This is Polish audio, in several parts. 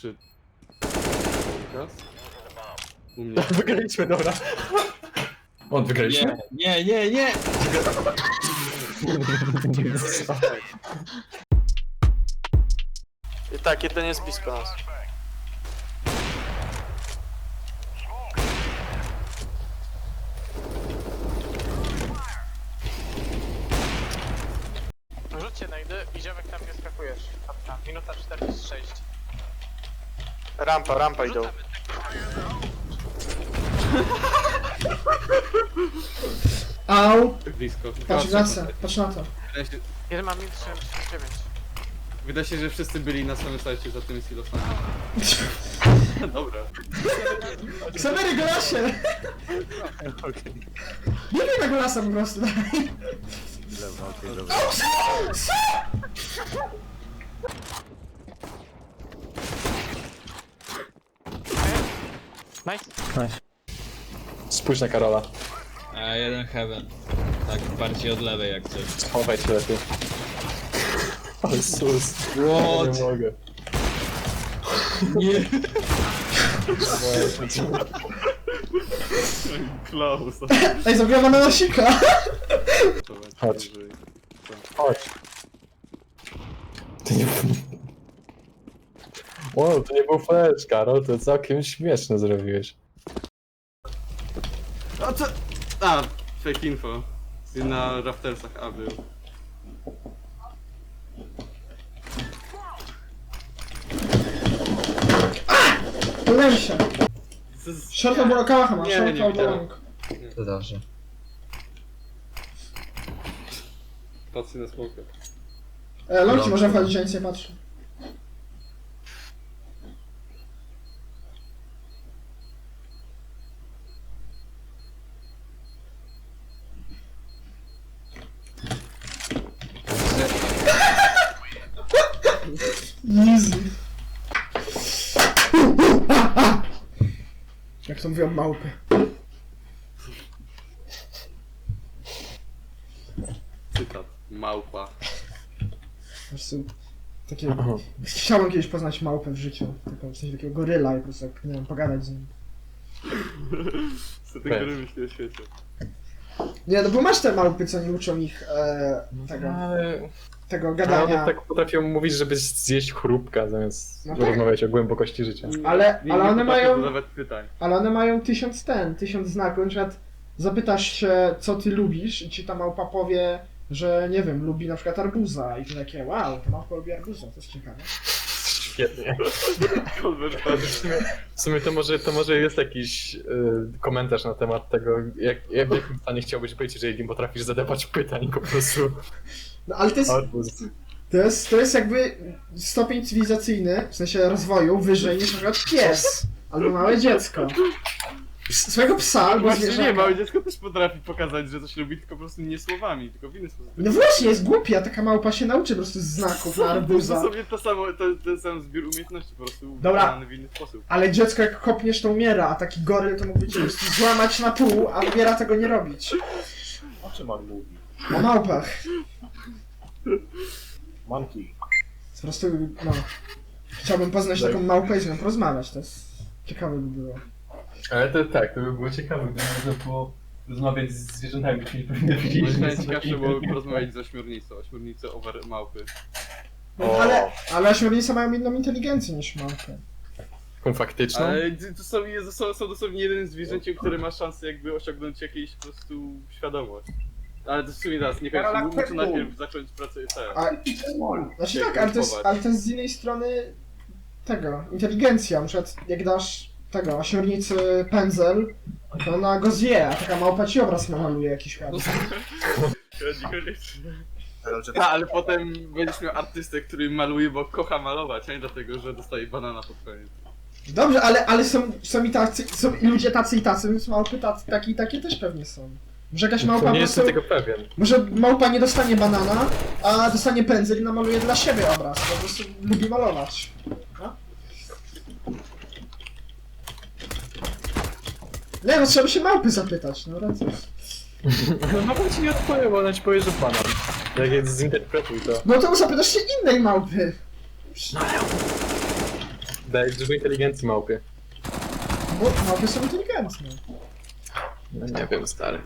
Czy... Raz? U mnie. Wygraliśmy, dobra. On wygraliśmy? Nie, nie, nie! I tak, jeden jest blisko nas. Rzućcie najdy i ziomek tam nie skakujesz. Minuta 46. Rampa, rampa idą. Au! Blisko. Patrz Dwa, wraca, patrz na to. Wydaje się, Jeden ma minus 79. wydaje się, że wszyscy byli na samym sajcie za tymi silosami. Dobra. Ksawery golasie! Biegaj na golasa po prostu, daj. Nice. Spójrz na Karola. A jeden heaven. Tak, bardziej od lewej jak coś. Schowaj się lepiej. Ale sus. What? Nie mogę. Nie! Klaus. Ej, zrobiłem ananasika! Chodź. Chodź. To nie Wow, to nie był flash, Karol, to całkiem śmieszne zrobiłeś. A co? A, fake info. Na Raftersach A był. Pyłem się. Co z- Short albo kałacha ma, Nie, nie albo widziałem. long. To dobrze. Patrzcie na smokę. E, long ci może wchodzić, ja nic nie patrzę. Easy. Jak to mówią małpy. Cytat. Małpa. Po prostu takie... Chciałbym kiedyś poznać małpę w życiu. Taką, w sensie takiego goryla i po prostu tak, nie wiem, pogadać z nim. Co ty gry myśli o świecie? Nie, no bo masz te małpy, co nie uczą ich e, tego, Ale... tego Ale gadania. one tak potrafią mówić, żeby zjeść chrupka, zamiast No tak. rozmawiać o głębokości życia. Ale- ale one mają-. Ale one mają tysiąc ten, tysiąc znaków. Na przykład zapytasz się, co ty lubisz i ci ta małpa powie, że nie wiem, lubi na przykład arbuza i ty takie, wow, ta małpa lubi arbuza, to jest ciekawe. Świetnie. W sumie to może, to może jest jakiś y, komentarz na temat tego, jak, jak w jakim stanie chciałbyś być, jeżeli nie potrafisz zadawać pytań po prostu. No ale to jest, to jest, to jest jakby stopień cywilizacyjny, w sensie rozwoju, wyżej niż na przykład pies albo małe dziecko. Ps- Swojego psa albo Właśnie nie, małe dziecko też potrafi pokazać, że coś lubi, tylko po prostu nie słowami, tylko w inny sposób. No właśnie, jest głupia, taka małpa się nauczy po prostu znaków na To arbuza. sobie to samo, to, ten sam zbiór umiejętności po prostu Dobra. w inny sposób. Ale dziecko jak kopniesz to umiera, a taki goryl to mógłby cię po prostu złamać na pół, a umiera tego nie robić. O czym on mówi? O małpach. Monkey. Po prostu, no. Chciałbym poznać taką małpę i z nią porozmawiać, to jest... Ciekawe by było. Ale to tak, to by było ciekawe, gdyby można było rozmawiać z zwierzętami, które nie powinny Moim widzieć. zdaniem ciekawsze było porozmawiać z ośmiornicą, ośmiornicę over małpy. No, O. ale, ale ośmiornice mają inną inteligencję niż małpy. Taką faktyczną? Ale to są, to są, są dosłownie jeden zwierzęciem, które ma szansę jakby osiągnąć jakieś po prostu świadomość. Ale to w sumie raz, nie kończę, Karola muszę Kwiatku. najpierw zacząć pracę. A, znaczy tak, ale to, jest, ale to jest z innej strony tego, inteligencja. Na przykład jak dasz tego, ośmiornicy pędzel, to ona go zje, a taka małpa ci obraz namaluje jakiś ładny. A, ale potem będziesz miał artystę, który maluje, bo kocha malować, a nie dlatego, że dostaje banana pod koniec. Dobrze, ale, ale są, są i tacy, są i ludzie tacy i tacy, więc małpy tacy, takie i takie też pewnie są. Może jakaś małpa po nie prostu, jestem tego pewien. może małpa nie dostanie banana, a dostanie pędzel i namaluje dla siebie obraz, po prostu lubi malować. No? Nie no, trzeba się małpy zapytać, no racja. No mama ci nie odpowie, bo ona ci powie, że banan. Jak zinterpretuj to. No to zapytasz się innej małpy. Dajesz dużo inteligencji małpie. Bo małpy są inteligentne. No nie wiem, stary.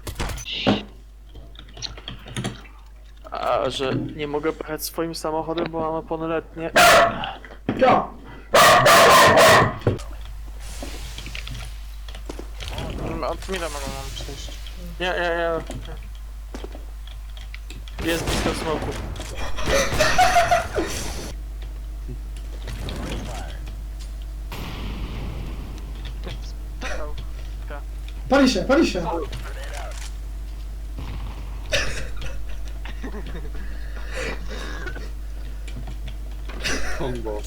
A że nie mogę pojechać swoim samochodem, bo mam opony letnie. Ja! Mm, Od mida mogą nam przyjść. Nie, nie, nie. Jest blisko smoku. Pali się, pali się! Combo.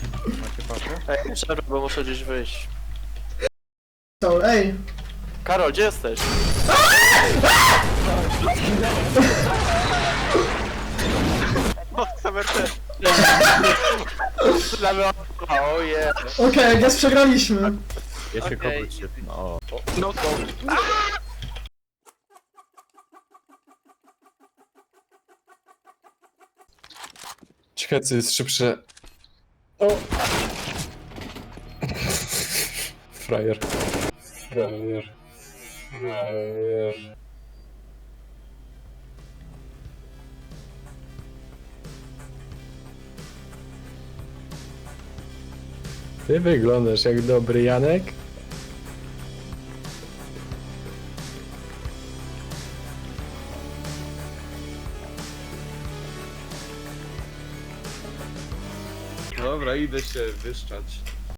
Ej, przerwę, bo muszę gdzieś wyjść. Soul, ej! Karol, gdzie jesteś? Od Xaverty. Oje. Okej, gaz przegraliśmy. Ja się Okej. kogoś się... No. No to. Co jest szybsze. Frajer. Frajer. Frajer. Ty wyglądasz jak dobry Janek. Dobra, idę się wyszczać.